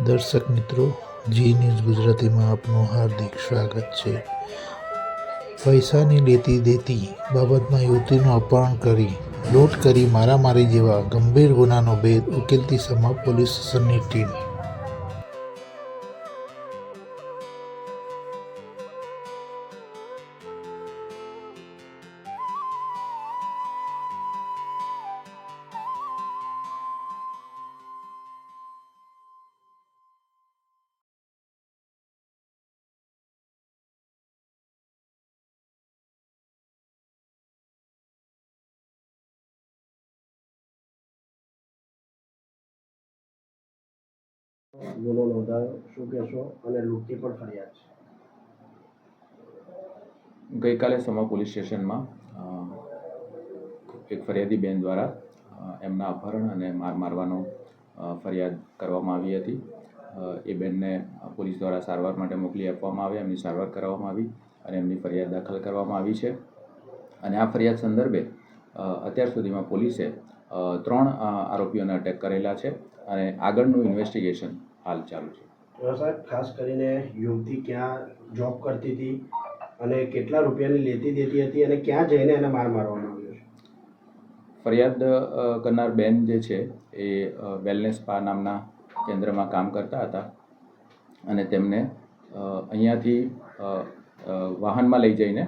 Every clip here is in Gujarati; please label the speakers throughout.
Speaker 1: દર્શક મિત્રો, જી ન્યૂઝ ગુજરાતીમાં આપનું હાર્દિક સ્વાગત છે. પૈસાની લેતી દેતી બાબતમાં યુવતીનું અપહરણ કરી, લૂંટ કરી મારામારી જેવા ગંભીર ગુનાનો ભેદ ઉકેલતી સમા પોલીસ સ્ટેશનની ટીમ.
Speaker 2: ગુનો નોંધાયો શું કહેશો? અને લૂંટની પણ ફરિયાદ છે.
Speaker 3: ગઈકાલે સમા પોલીસ સ્ટેશનમાં એક ફરિયાદી બેન દ્વારા એમના અપહરણ અને માર મારવાનો ફરિયાદ કરવામાં આવી હતી. એ બેનને પોલીસ દ્વારા સારવાર માટે મોકલી આપવામાં આવી, એમની સારવાર કરવામાં આવી અને એમની ફરિયાદ દાખલ કરવામાં આવી છે. અને આ ફરિયાદ સંદર્ભે અત્યાર સુધીમાં પોલીસે ત્રણ આરોપીઓને અટેક કરેલા છે અને આગળનું ઇન્વેસ્ટિગેશન હાલ ચાલુ છે.
Speaker 2: સાહેબ ખાસ કરીને યુવતી ક્યાં જોબ કરતી હતી અને કેટલા રૂપિયાની લેતી દેતી હતી અને ક્યાં જઈને એને માર મારવાનો
Speaker 3: ફરિયાદ કરનાર બેન જે છે એ વેલનેસ સ્પા નામના કેન્દ્રમાં કામ કરતા હતા અને તેમને અહીંયાથી વાહનમાં લઈ જઈને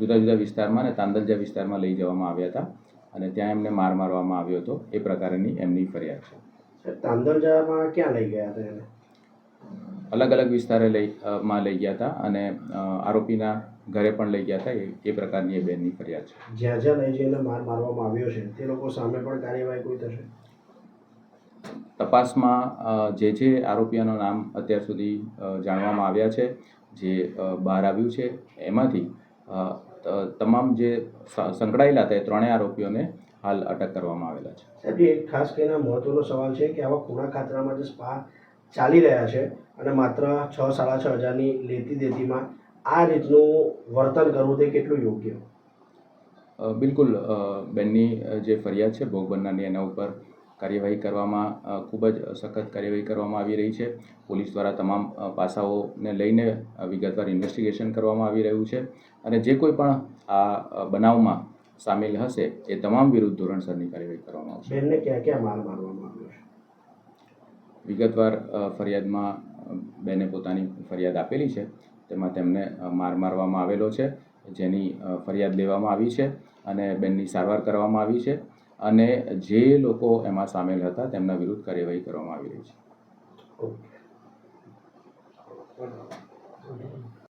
Speaker 3: જુદા જુદા વિસ્તારમાં અને તાંદલજા વિસ્તારમાં લઈ જવામાં આવ્યા હતા. અને ત્યાં એમને માર મારવામાં આવ્યો હતો. એ પ્રકારની એમની ફરિયાદ છે.
Speaker 2: તાંદરજામાં ક્યાં લઈ ગયા હતા એને?
Speaker 3: અલગ અલગ વિસ્તારે લઈ માં લઈ ગયા હતા અને આરોપીના ઘરે પણ લઈ ગયા હતા. એ પ્રકારની એ બેનની ફરિયાદ છે.
Speaker 2: જ્યાં જ્યાં લઈ જઈને માર મારવામાં આવ્યો છે તે લોકો સામે પણ કાર્યવાહી કોઈ થશે?
Speaker 3: તપાસમાં જે જે આરોપીઓનું નામ અત્યાર સુધી જાણવામાં આવ્યા છે જે બહાર આવ્યું છે એમાંથી તમામ જે સંકળાયેલા હતા એ ત્રણેય આરોપીઓને હાલ અટક કરવામાં આવેલા છે.
Speaker 2: સાહેબ એ ખાસ કરીને મહત્વનો સવાલ છે કે આવા ખૂણા ખાતરામાં જે સ્પા ચાલી રહ્યા છે અને માત્ર છ સાડા છ હજારની લેતી દેતીમાં આ રીતનું વર્તન કરવું તે કેટલું યોગ્ય?
Speaker 3: બિલકુલ બેનની જે ફરિયાદ છે ભોગ બનનારની એના ઉપર કાર્યવાહી કરવામાં ખૂબ જ સખત કાર્યવાહી કરવામાં આવી રહી છે. પોલીસ દ્વારા તમામ પાસાઓને લઈને વિગતવાર ઇન્વેસ્ટિગેશન કરવામાં આવી રહ્યું છે. અને જે કોઈ પણ આ બનાવમાં સામેલ હશે એ તમામ વિરુદ્ધ ધોરણસરની કાર્યવાહી કરવામાં આવશે.
Speaker 2: બેનને ક્યાં ક્યાં માર મારવામાં આવ્યો છે?
Speaker 3: વિગતવાર ફરિયાદમાં બેને પોતાની ફરિયાદ આપેલી છે. તેમાં તેમને માર મારવામાં આવેલો છે. જેની ફરિયાદ લેવામાં આવી છે અને બેનની સારવાર કરવામાં આવી છે. અને જે લોકો એમાં સામેલ હતા તેમના વિરુદ્ધ કાર્યવાહી કરવામાં આવી રહી છે.
Speaker 2: ઓકે.